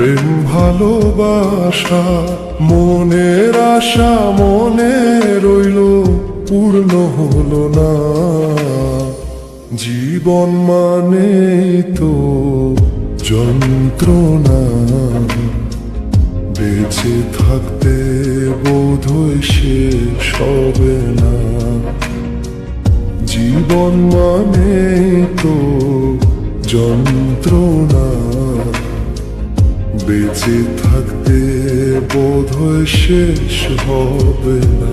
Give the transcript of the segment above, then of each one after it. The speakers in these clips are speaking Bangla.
প্রেম, ভালোবাসা, মনের আশা, মনে রইল, পূর্ণ হলো না। জীবন মানে তো যন্ত্রণা। বেঁচে থাকতে বোধহয় শেষ হবে না। জীবন মানে তো যন্ত্রণা। বেঁচে থাকতে বোধহয় শেষ হবে না।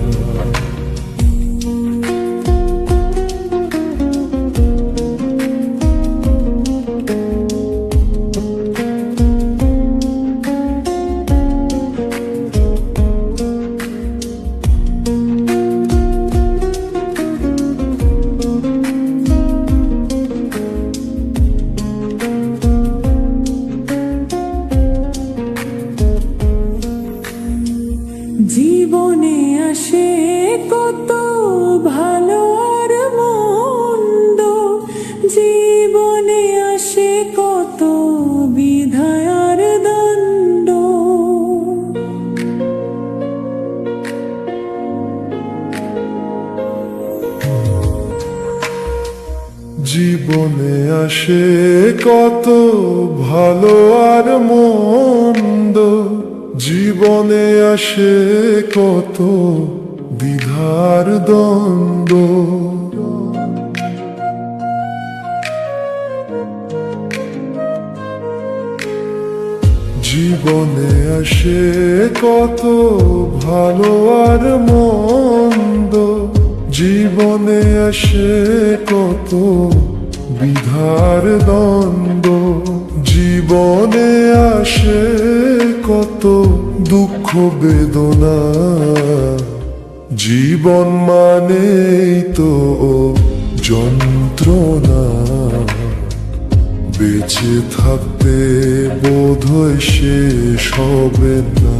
জীবনে আসে কত ভালো আর মন্দ। জীবনে আসে কত দ্বিধার দ্বন্দ্ব। জীবনে আসে কত ভালো আর মন্দ। জীবনে আসে কত বিধার দ্বন্দ্ব, জীবনে আসে কত দুঃখ, বেদনা। জীবন মানেই তো যন্ত্রণা। বেঁচে থাকতে বোধহয় শেষ হবে না।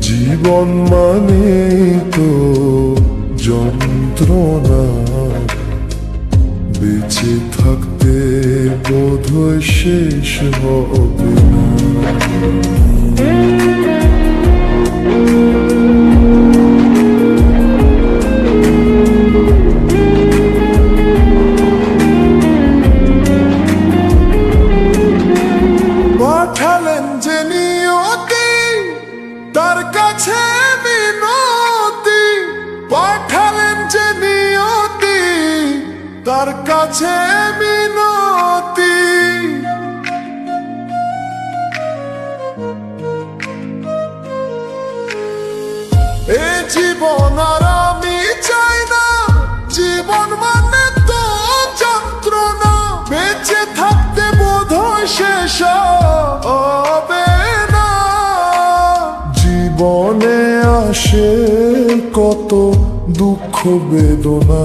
জীবন মানে তো যন্ত্রণা। বেঁচে থাকতে বোধ শেষ হবে। না তার কাছে মিনতি। এ জীবন আর আমি চাই না, জীবন মানে তো যন্ত্রণা। বেঁচে থাকতে বোধ শেষ হবে না। জীবনে আসে কত দুঃখ বেদনা।